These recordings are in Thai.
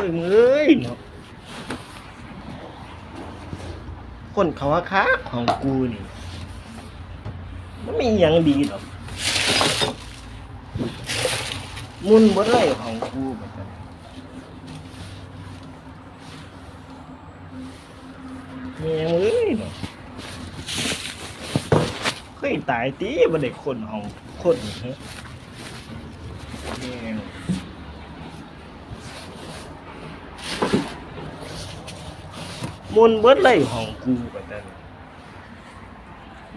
คุยมือเอ้ยเนาะคนเขาว่าค้าของกูนี่มันไม่มียังดีหรอกมุนบดไรของกูแบบนั้นแม่งเอ้ยเนาะเคยตายตีบ่ได้คนของคนเหรอแม่ งมุนเบิดเลยของกูแบบนั้น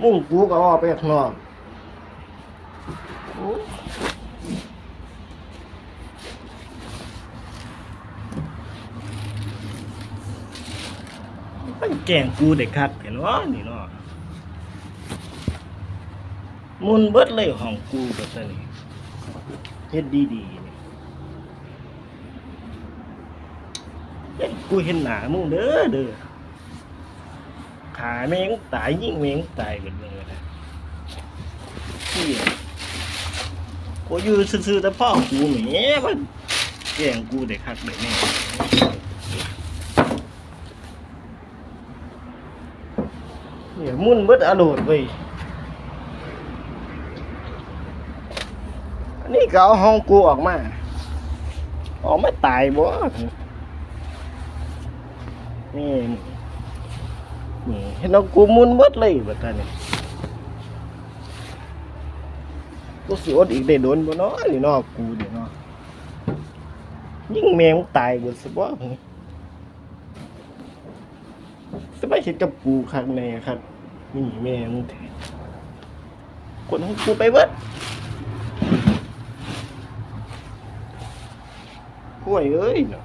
มุ่งกูก็ออกไปข้างนอกโอ้มันแกล้งกูเด็กคักเห็นวะนี่เนาะมุนเบิดเลยของกูแบบนั้นนี่เฮ็ดดีๆนี่เฮ้ยกูเห็นหน้ามึงเด้อเด้อ ขาแม่งตายยิ่งแม่งตายเป็นเลยนะที่กูอยู่ซื่อๆแต่พ่อกูแหมมันแกล้งกูได้คักได้แน่เนี่ยมุ่นเบิดอารมณ์เว้ยอันนี้ก็เอาห้องกูออกมาออกไม่ตายบ่นี่ นี่เห็นเอากูมุนเบิดเลยแบบนี้กูสิอดอีกได้โดนบ่เนาะนี่เนาะกูเดี๋ยวเนาะยิ่งแมงตายเบิดสิบ่หึสบาเห็ดกับกูคักแน่ครับนี่แม่มึงแท้คนของกูไปเบิดห่วยเอ้ยเนาะ